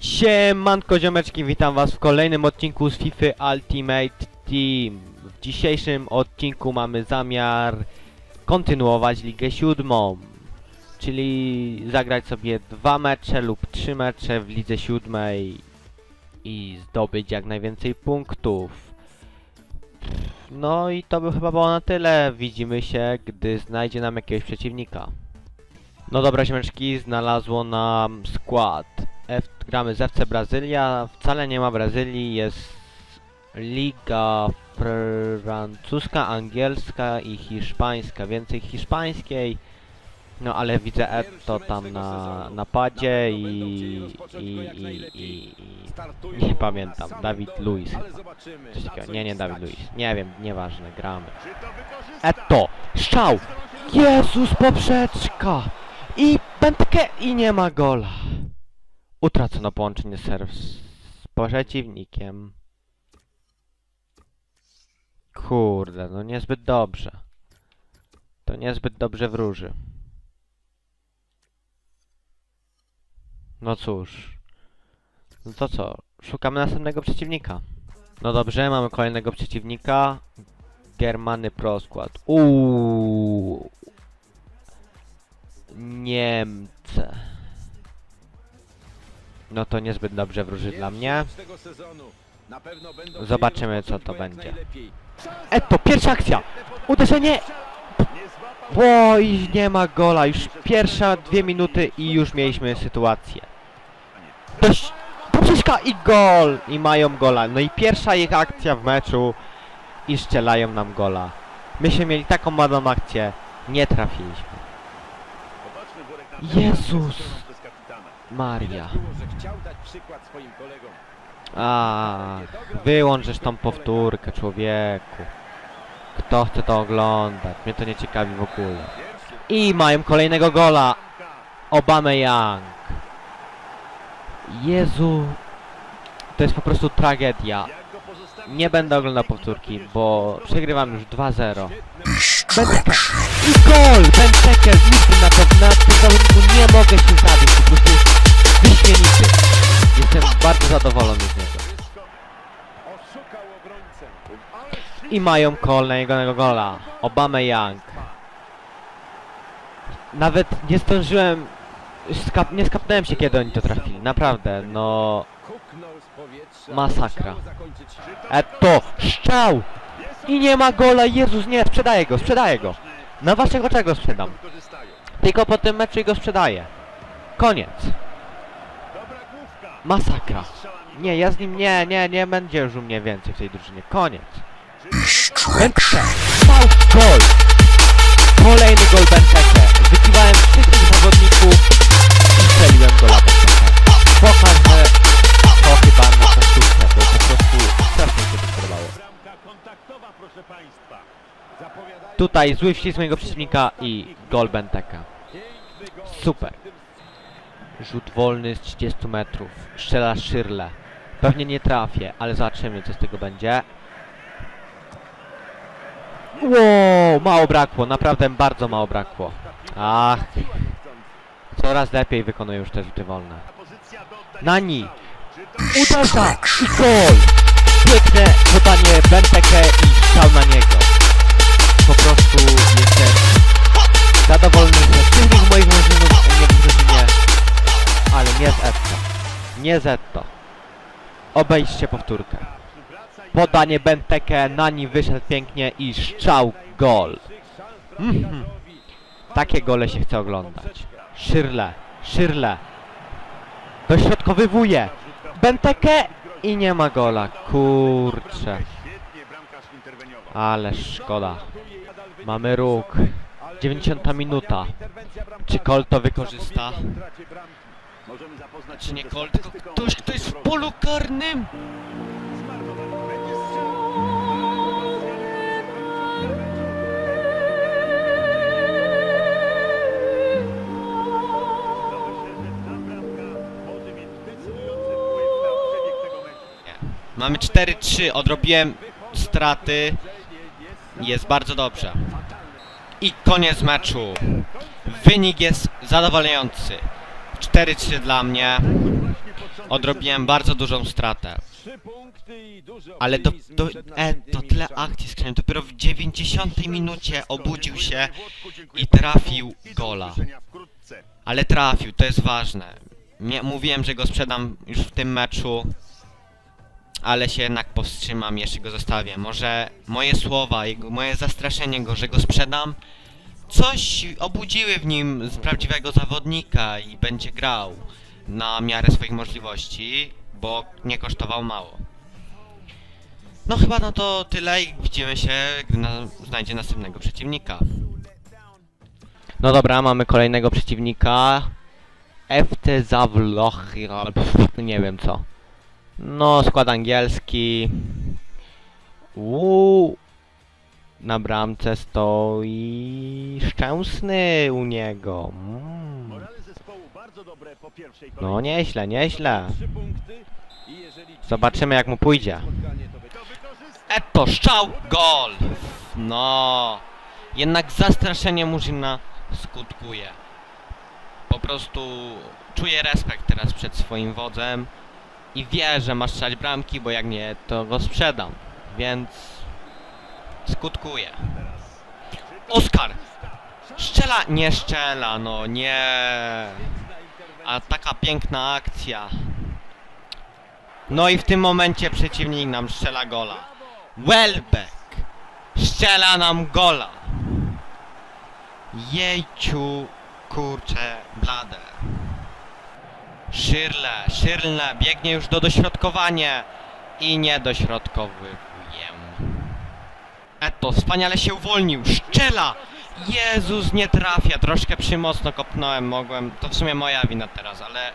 Siemanko ziomeczki, witam was w kolejnym odcinku z FIFA Ultimate Team. W dzisiejszym odcinku mamy zamiar kontynuować Ligę Siódmą. Czyli zagrać sobie dwa mecze lub trzy mecze w Lidze Siódmej i zdobyć jak najwięcej punktów. No i to by chyba było na tyle. Widzimy się, gdy znajdzie nam jakiegoś przeciwnika. No dobra, ziomeczki, znalazło nam skład. F, gramy z FC Brazylia, wcale nie ma Brazylii, jest Liga francuska, angielska i hiszpańska, więcej hiszpańskiej. No ale widzę Etto tam na napadzie i, i, i, i, i nie pamiętam, Dawid Luiz chyba. Nie, nie Dawid Luiz, nie wiem, nieważne, gramy. Etto, strzał! Jezus, poprzeczka! I pętkę i nie ma gola. Utracono połączenie serw z przeciwnikiem. Kurde, no niezbyt dobrze. To niezbyt dobrze wróży. No cóż. No to co? Szukamy następnego przeciwnika. No dobrze, mamy kolejnego przeciwnika. Germany Pro skład. Uuu. Niemcy. No to niezbyt dobrze wróży dla mnie. Zobaczymy, co to będzie. Eto, pierwsza akcja! Uderzenie! Oj, nie ma gola. Już pierwsza dwie minuty i już mieliśmy sytuację. Dość... Poprzeczka i gol! I mają gola. No i pierwsza ich akcja w meczu i strzelają nam gola. Myśmy mieli taką ładną akcję. Nie trafiliśmy. Jezus Maria. A, wyłączysz tą powtórkę, człowieku. Kto chce to oglądać? Mnie to nie ciekawi w ogóle. I mają kolejnego gola. Obama Young. Jezu. To jest po prostu tragedia. Nie będę oglądał powtórki, bo przegrywam już 2-0. Benteke. I gol! Benteke zniszczył na to. Na tym zawodniku nie mogę się zabić. Po prostu Jestem bardzo zadowolony z niego. I mają kolejnego gola. Obama Young. Nawet nie zdążyłem... Skap, nie skapnąłem się kiedy oni to trafili. Naprawdę, no... Masakra. Eto! Szczał! I nie ma gola! Jezus, nie! Sprzedaję go, sprzedaję go! Na waszych oczach go sprzedam. Tylko po tym meczu go sprzedaję. Koniec. Masakra. Nie, ja z nim nie, nie, nie będzie już u mnie więcej w tej drużynie. Koniec. Benteke. Gol. Kolejny gol Benteke. Wykiwałem wszystkich zawodników i strzeliłem gola Benteke. Pokaż, że to chyba na powtórkę, bo po prostu strasznie się to podobało. Tutaj zły wścisk mojego przeciwnika i gol Benteka. Super. Rzut wolny z 30 metrów. Strzela Szyrle. Pewnie nie trafię, ale zobaczymy co z tego będzie. Wow, mało brakło, naprawdę bardzo mało brakło. Ach, coraz lepiej wykonuję już te rzuty wolne. Nani! Uderza i gol! Piękne podanie Benteke i strzał na niego. Po prostu jestem zadowolony ze wszystkich moich murzynów Nie z Etto. Obejrzcie powtórkę. Podanie Benteke, Nani wyszedł pięknie i strzał gol. Mhm. Takie gole się chce oglądać. Szyrle, Szyrle. Dośrodkowywuje. Benteke i nie ma gola. Kurczę. Ale szkoda. Mamy róg. 90 minuta. Czy Colt to wykorzysta? Czy nie Colt, tylko ktoś, kto jest w polu karnym? Mamy 4-3, odrobiłem straty. Jest bardzo dobrze. I koniec meczu. Wynik jest zadowalający. 4-3 dla mnie. odrobiłem bardzo dużą stratę. Ale do, do, e, to tyle akcji skrzynią. Dopiero w 90 minucie obudził się i trafił gola. Ale trafił, to jest ważne. Nie, mówiłem, że go sprzedam już w tym meczu, ale się jednak powstrzymam, jeszcze go zostawię. Może moje słowa, jego, moje zastraszenie go, że go sprzedam, coś obudziły w nim z prawdziwego zawodnika i będzie grał na miarę swoich możliwości, bo nie kosztował mało. No chyba no to tyle i widzimy się, gdy na, znajdzie następnego przeciwnika. No dobra, mamy kolejnego przeciwnika. FC Zawlochy, nie wiem co. No, skład angielski. Uuu. Na bramce stoi Szczęsny u niego. Mm. No nieźle, nieźle. Zobaczymy jak mu pójdzie. Eto, strzał, gol! No, jednak zastraszenie Murzyna skutkuje. Po prostu czuje respekt teraz przed swoim wodzem i wie, że ma strzelać bramki, bo jak nie, to go sprzedam. Więc skutkuje. Oskar! Szczela, nie szczela, no nie. A taka piękna akcja. No i w tym momencie przeciwnik nam strzela gola. Welbeck strzela nam gola. Jejciu, kurcze, blade. Szyrle, Szyrle biegnie już do dośrodkowania i nie dośrodkowuję. Eto, wspaniale się uwolnił, szczela! Jezus, nie trafia, troszkę przymocno kopnąłem, mogłem, to w sumie moja wina teraz, ale...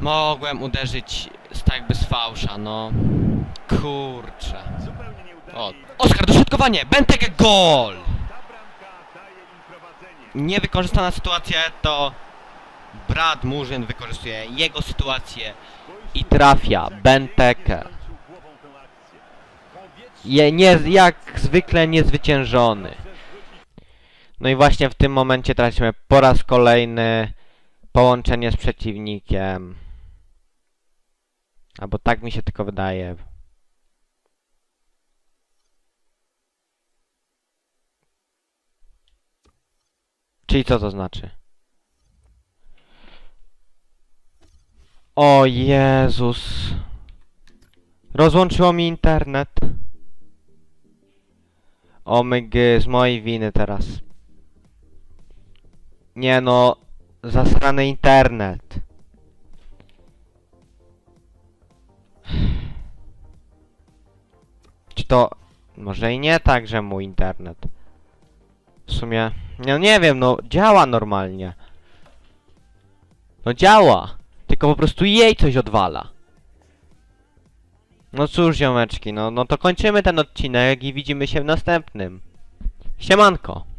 Mogłem uderzyć z tak jakby z fałsza, no. Kurczę. O, Oskar, dośrodkowanie! Benteke gol! Niewykorzystana sytuacja to brat Murzyn wykorzystuje jego sytuację i trafia Benteke. Je, nie, jak zwykle niezwyciężony. No i właśnie w tym momencie tracimy po raz kolejny połączenie z przeciwnikiem. Albo tak mi się tylko wydaje. Czyli co to znaczy? O Jezus. Rozłączyło mi internet. O mygy, z mojej winy teraz. Nie no, zasrany internet. Czy to... Może i nie tak, że mój internet. W sumie... No nie wiem, no działa normalnie. No działa. Tylko po prostu jej coś odwala. No cóż, ziomeczki, no, no to kończymy ten odcinek i widzimy się w następnym. Siemanko!